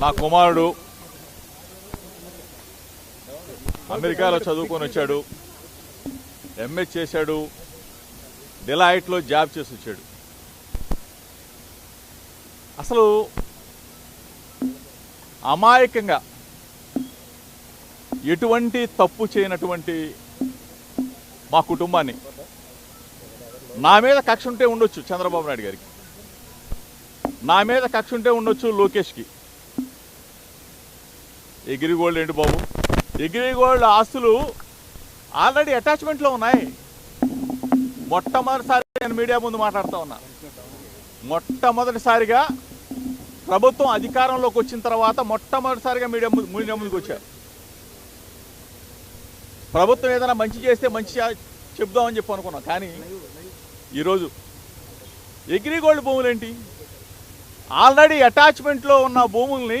నా కుమారుడు. అమెరికాలో చదువుకొని వచ్చాడు. ఎంఏ చేశాడు. డిలాయిట్లో జాబ్ చేసి వచ్చాడు. అసలు అమాయకంగా ఎటువంటి తప్పు చేయనటువంటి మా కుటుంబాన్ని నా మీద కక్ష ఉంటే ఉండొచ్చు చంద్రబాబు నాయుడు గారికి. నా మీద కక్ష ఉంటే ఉండొచ్చు లోకేష్కి. ఎగ్రిగోల్డ్ ఏంటి బాబు? ఎగ్రిగోల్డ్ ఆస్తులు ఆల్రెడీ అటాచ్మెంట్లో ఉన్నాయి. మొట్టమొదటిసారి నేను మీడియా ముందు మాట్లాడుతూ ఉన్నా. మొట్టమొదటిసారిగా ప్రభుత్వం అధికారంలోకి వచ్చిన తర్వాత మొట్టమొదటిసారిగా మీడియా ముందు మీడియా ముందుకు వచ్చారు ప్రభుత్వం ఏదైనా మంచి చేస్తే మంచి చెప్దామని చెప్పి అనుకున్నాం. కానీ ఈరోజు ఎగ్రిగోల్డ్ భూములు ఏంటి? ఆల్రెడీ అటాచ్మెంట్లో ఉన్న భూముల్ని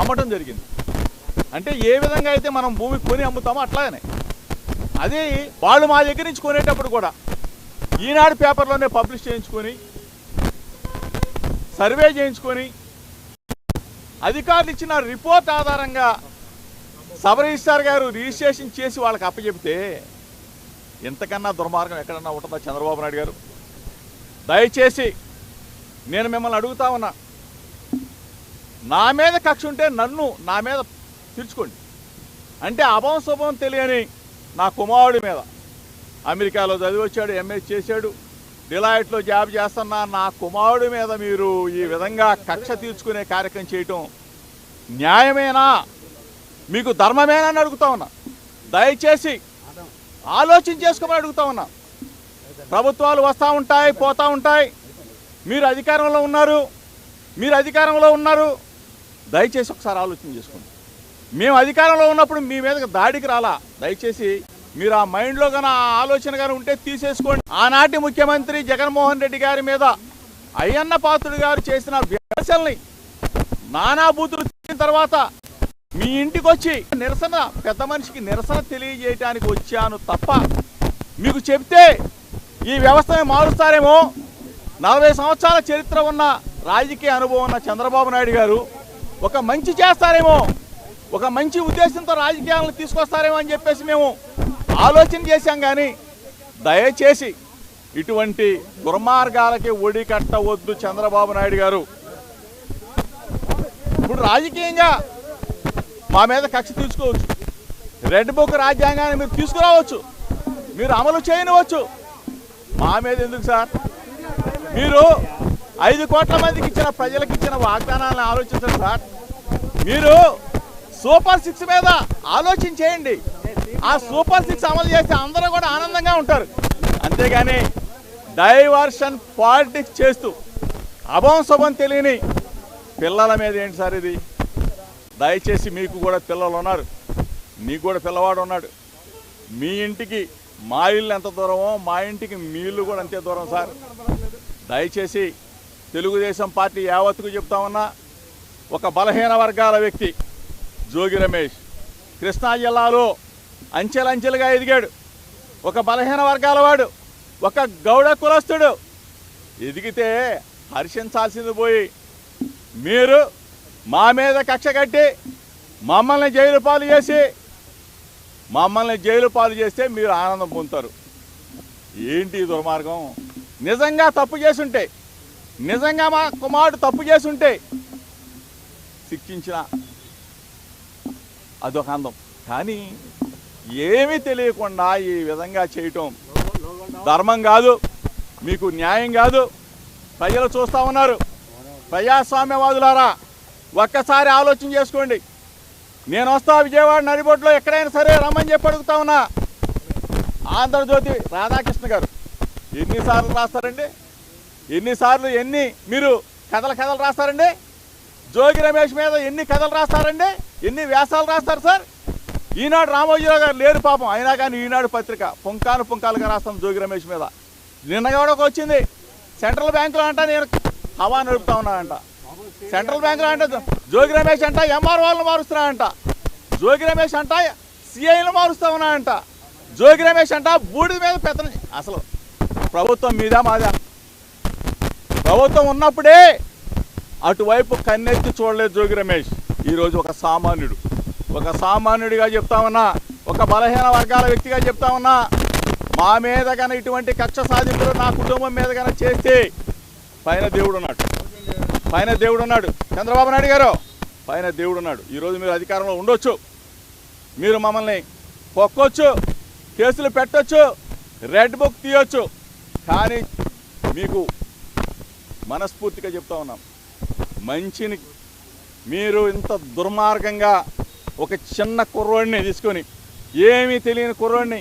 అమ్మటం జరిగింది. అంటే ఏ విధంగా అయితే మనం భూమి కొని అమ్ముతామో అట్లాగనే. అది వాళ్ళు మా దగ్గర నుంచి కొనేటప్పుడు కూడా ఈనాడు పేపర్లోనే పబ్లిష్ చేయించుకొని సర్వే చేయించుకొని అధికారులు ఇచ్చిన రిపోర్ట్ ఆధారంగా సబ్ రిజిస్టార్ గారు రిజిస్ట్రేషన్ చేసి వాళ్ళకి అప్పచెప్తే ఇంతకన్నా దుర్మార్గం ఎక్కడన్నా ఉంటుందా చంద్రబాబు నాయుడు గారు? దయచేసి నేను మిమ్మల్ని అడుగుతా ఉన్నా. నా మీద కక్ష ఉంటే నన్ను నా మీద తీర్చుకోండి. అంటే అభం శుభం తెలియని నా కుమారుడి మీద. అమెరికాలో చదివి వచ్చాడు ఎంఎస్ చేశాడు డిలాయిట్లో జాబ్ చేస్తున్న నా కుమారుడి మీద మీరు ఈ విధంగా కక్ష తీర్చుకునే కార్యక్రమం చేయటం న్యాయమేనా? మీకు ధర్మమేనా అని అడుగుతా ఉన్నా. దయచేసి ఆలోచన చేసుకోమని అడుగుతా ఉన్నా. ప్రభుత్వాలు వస్తూ ఉంటాయి పోతూ ఉంటాయి. మీరు అధికారంలో ఉన్నారు మీరు అధికారంలో ఉన్నారు. దయచేసి ఒకసారి ఆలోచన చేసుకోండి. మేము అధికారంలో ఉన్నప్పుడు మీ మీదకి దాడికి రాలా? దయచేసి మీరు ఆ మైండ్లో కానీ ఆ ఆలోచన కానీ ఉంటే తీసేసుకోండి. ఆనాటి ముఖ్యమంత్రి జగన్మోహన్ రెడ్డి గారి మీద అయ్యన్న పాత్రుడు గారు చేసిన విమర్శల్ని నానాభూతులు తిరిగిన తర్వాత మీ ఇంటికి వచ్చి నిరసన పెద్ద మనిషికి నిరసన తెలియజేయడానికి వచ్చాను తప్ప మీకు చెప్తే ఈ వ్యవస్థని మారుస్తారేమో? నలభై సంవత్సరాల చరిత్ర ఉన్న రాజకీయ అనుభవం ఉన్న చంద్రబాబు నాయుడు గారు ఒక మంచి చేస్తారేమో ఒక మంచి ఉద్దేశంతో రాజకీయాలను తీసుకొస్తారేమో అని చెప్పేసి మేము ఆలోచన చేశాం కానీ దయచేసి ఇటువంటి దుర్మార్గాలకి ఒడి కట్టవద్దు చంద్రబాబు నాయుడు గారు. ఇప్పుడు రాజకీయంగా మా మీద కక్ష తీసుకోవచ్చు రెడ్ బుక్ రాజ్యాంగాన్ని మీరు తీసుకురావచ్చు. మీరు అమలు చేయనివచ్చు మా మీద ఎందుకు సార్? మీరు ఐదు కోట్ల మందికి ఇచ్చిన ప్రజలకు ఇచ్చిన వాగ్దానాలను ఆలోచించండి సార్. మీరు సూపర్ సిక్స్ మీద ఆలోచన చేయండి. ఆ సూపర్ సిక్స్ అమలు చేస్తే అందరూ కూడా ఆనందంగా ఉంటారు. అంతేగాని డైవర్షన్ పాలిటిక్స్ చేస్తూ అభం శుభం తెలియని పిల్లల మీద ఏంటి సార్ ఇది? దయచేసి మీకు కూడా పిల్లలు ఉన్నారు. నీకు కూడా పిల్లవాడు ఉన్నాడు. మీ ఇంటికి మా ఇల్లు ఎంత దూరమో మా ఇంటికి మీ ఇల్లు కూడా అంతే దూరం సార్. దయచేసి తెలుగుదేశం పార్టీ యావత్తుకు చెప్తా ఉన్నా ఒక బలహీన వర్గాల వ్యక్తి జోగి రమేష్. కృష్ణా జిల్లాలో అంచెలంచెలుగా ఎదిగాడు. ఒక బలహీన వర్గాల వాడు ఒక గౌడ కులస్తుడు. ఎదిగితే హర్షించాల్సింది పోయి మీరు మా మీద కక్ష కట్టి మమ్మల్ని జైలు పాలు చేసి మమ్మల్ని జైలు పాలు చేస్తే మీరు ఆనందం పొందుతారు. ఏంటి దుర్మార్గం? నిజంగా తప్పు చేసుంటే నిజంగా మా కుమారుడు తప్పు చేసుంటే శిక్షించిన అదొక అందం. కానీ ఏమీ తెలియకుండా ఈ విధంగా చేయటం ధర్మం కాదు మీకు న్యాయం కాదు. ప్రజలు చూస్తూ ఉన్నారు. ప్రజాస్వామ్యవాదులారా ఒక్కసారి ఆలోచన చేసుకోండి. నేను వస్తా విజయవాడ నడిబొట్లో ఎక్కడైనా సరే రమ్మని చెప్పి అడుగుతా ఉన్నా. ఆంధ్రజ్యోతి రాధాకృష్ణ గారు ఎన్నిసార్లు రాస్తారండి? ఎన్నిసార్లు ఎన్ని మీరు కథల కథలు రాస్తారండి? జోగి రమేష్ మీద ఎన్ని కథలు రాస్తారండి? ఎన్ని వ్యాసాలు రాస్తారు సార్? ఈనాడు రామోజీరావు గారు లేరు పాపం. అయినా కానీ ఈనాడు పత్రిక పుంకాను పుంకాలుగా రాస్తాం జోగి రమేష్ మీద. నిన్న వచ్చింది. సెంట్రల్ బ్యాంకులో అంట నేను హవా నడుపుతా ఉన్నానంట సెంట్రల్ బ్యాంకులో అంటే జోగి రమేష్ అంట ఎంఆర్ మారుస్తున్నానంట జోగి రమేష్ అంట సిఐలు మారుస్తా ఉన్నానంట జోగి రమేష్ అంట బూడిద మీద పెద్ద అసలు ప్రభుత్వం మీద మాదా? ప్రభుత్వం ఉన్నప్పుడే అటువైపు కన్నెత్తి చూడలేదు జోగి రమేష్. ఈరోజు ఒక సామాన్యుడు. ఒక సామాన్యుడిగా చెప్తా ఉన్నా ఒక బలహీన వర్గాల వ్యక్తిగా చెప్తా ఉన్నా మా మీద కన్నా ఇటువంటి కక్ష సాధింపులు నా కుటుంబం మీద కన్నా చేస్తే పైన దేవుడు ఉన్నాడు. పైన దేవుడు ఉన్నాడు. చంద్రబాబు నాయుడు గారు పైన దేవుడు ఉన్నాడు. ఈరోజు మీరు అధికారంలో ఉండొచ్చు. మీరు మమ్మల్ని పొక్కొచ్చు కేసులు పెట్టొచ్చు రెడ్ బుక్ తీయొచ్చు. కానీ మీకు మనస్ఫూర్తిగా చెప్తా ఉన్నాం. మంచిని మీరు ఇంత దుర్మార్గంగా ఒక చిన్న కుర్రోడిని తీసుకొని ఏమీ తెలియని కుర్రోడిని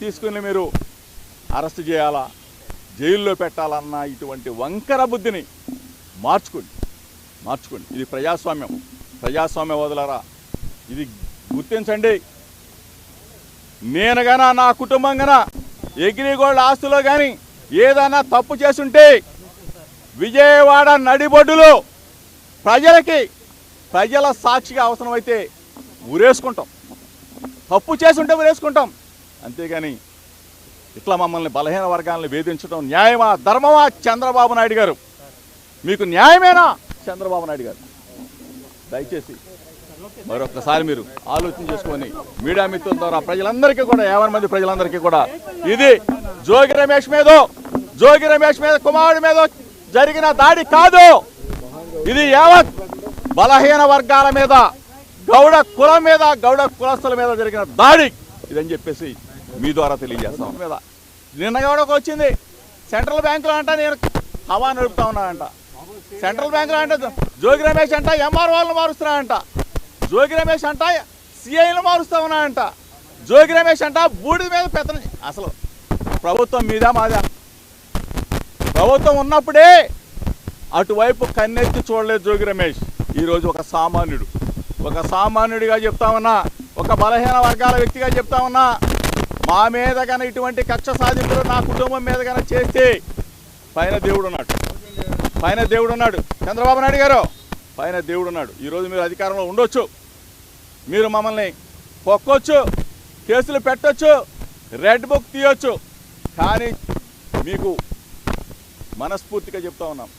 తీసుకుని మీరు అరెస్ట్ చేయాలా? జైల్లో పెట్టాలన్న ఇటువంటి వంకర బుద్ధిని మార్చుకోండి. మార్చుకోండి. ఇది ప్రజాస్వామ్యం. ప్రజాస్వామ్య వదలరా ఇది గుర్తించండి. నేను గన నా కుటుంబం గన ఎగ్రిగోల్డ్ ఆస్తులో కానీ ఏదైనా తప్పు చేసుంటే విజయవాడ నడిబొడ్డులో ప్రజలకి ప్రజల సాక్షిగా అవసరమైతే ఊరేసుకుంటాం. తప్పు చేసుంటే ఊరేసుకుంటాం. అంతేగాని ఇట్లా మమ్మల్ని బలహీన వర్గాలను వేధించడం న్యాయమా ధర్మమా చంద్రబాబు నాయుడు గారు? మీకు న్యాయమేనా చంద్రబాబు నాయుడు గారు? దయచేసి మరొకసారి మీరు ఆలోచన చేసుకొని మీడియా మిత్రుల ద్వారా ప్రజలందరికీ కూడా యాభై మంది ప్రజలందరికీ కూడా ఇది జోగి రమేష్ మీదో జోగి రమేష్ మీద కుమారుడి మీద జరిగిన దాడి కాదు. ఇది యావత్ బలహీన వర్గాల మీద గౌడ కులం మీద గౌడ కులస్తుల మీద జరిగిన దాడి. ఇదని చెప్పేసి మీ ద్వారా తెలియజేస్తాం. మీద. నిన్న కూడా ఒక వచ్చింది. సెంట్రల్ బ్యాంకులో అంట నేను హవా నడుపుతా ఉన్నానంట సెంట్రల్ బ్యాంకులో అంటే జోగి రమేష్ అంట ఎంఆర్ వాళ్ళని మారుస్తున్నానంట జోగి రమేష్ అంట సిఐలు మారుస్తా ఉన్నానంట జోగి రమేష్ అంట బూడిద మీద పెత్తన అసలు ప్రభుత్వం మీద మాదా? ప్రభుత్వం ఉన్నప్పుడే అటువైపు కన్నెత్తి చూడలేదు జోగి రమేష్. ఈరోజు ఒక సామాన్యుడు. ఒక సామాన్యుడిగా చెప్తా ఉన్నా ఒక బలహీన వర్గాల వ్యక్తిగా చెప్తా ఉన్నా మా మీద కన్నా ఇటువంటి కక్ష సాధింపులు నా కుటుంబం మీద కన్నా చేస్తే పైన దేవుడు ఉన్నాడు. పైన దేవుడు ఉన్నాడు. చంద్రబాబు నాయుడు గారు పైన దేవుడు ఉన్నాడు. ఈరోజు మీరు అధికారంలో ఉండొచ్చు. మీరు మమ్మల్ని పొక్కొచ్చు కేసులు పెట్టొచ్చు రెడ్ బుక్ తీయొచ్చు. కానీ మీకు మనస్ఫూర్తిగా చెప్తా ఉన్నాం.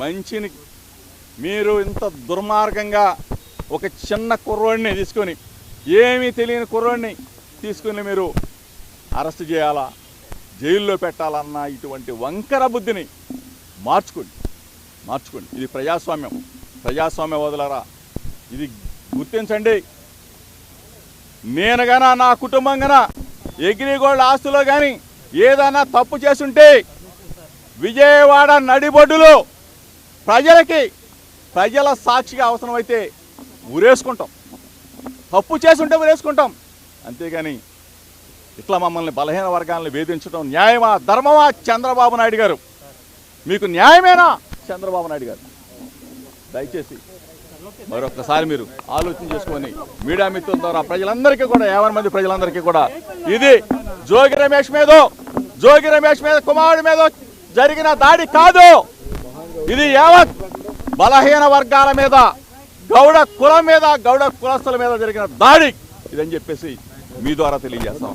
మంచిని మీరు ఇంత దుర్మార్గంగా ఒక చిన్న కుర్రోడిని తీసుకొని ఏమీ తెలియని కుర్రోడిని తీసుకుని మీరు అరెస్ట్ చేయాలా? జైల్లో పెట్టాలన్న ఇటువంటి వంకర బుద్ధిని మార్చుకోండి. మార్చుకోండి. ఇది ప్రజాస్వామ్యం. ప్రజాస్వామ్య వదలరా ఇది గుర్తించండి. నేను గన నా కుటుంబం గన ఎగ్రిగోల్డ్ ఆస్తులో కానీ ఏదైనా తప్పు చేసుంటే విజయవాడ నడిబొడ్డులో ప్రజలకి ప్రజల సాక్షిగా అవసరమైతే ఊరేసుకుంటాం. తప్పు చేసుంటే ఊరేసుకుంటాం. అంతేగాని ఇట్లా మమ్మల్ని బలహీన వర్గాలను వేధించడం న్యాయమా ధర్మమా చంద్రబాబు నాయుడు గారు? మీకు న్యాయమేనా చంద్రబాబు నాయుడు గారు? దయచేసి మరొకసారి మీరు ఆలోచన చేసుకొని మీడియా మిత్రుల ద్వారా ప్రజలందరికీ కూడా యాభై మంది ప్రజలందరికీ కూడా ఇది జోగి రమేష్ మీదో జోగి రమేష్ మీద కుమారుడి మీద జరిగిన దాడి కాదు. ఇది యావత్ బలహీన వర్గాల మీద గౌడ కులం మీద గౌడ కులస్తుల మీద జరిగిన దాడి. ఇదని చెప్పేసి మీ ద్వారా తెలియజేస్తాం.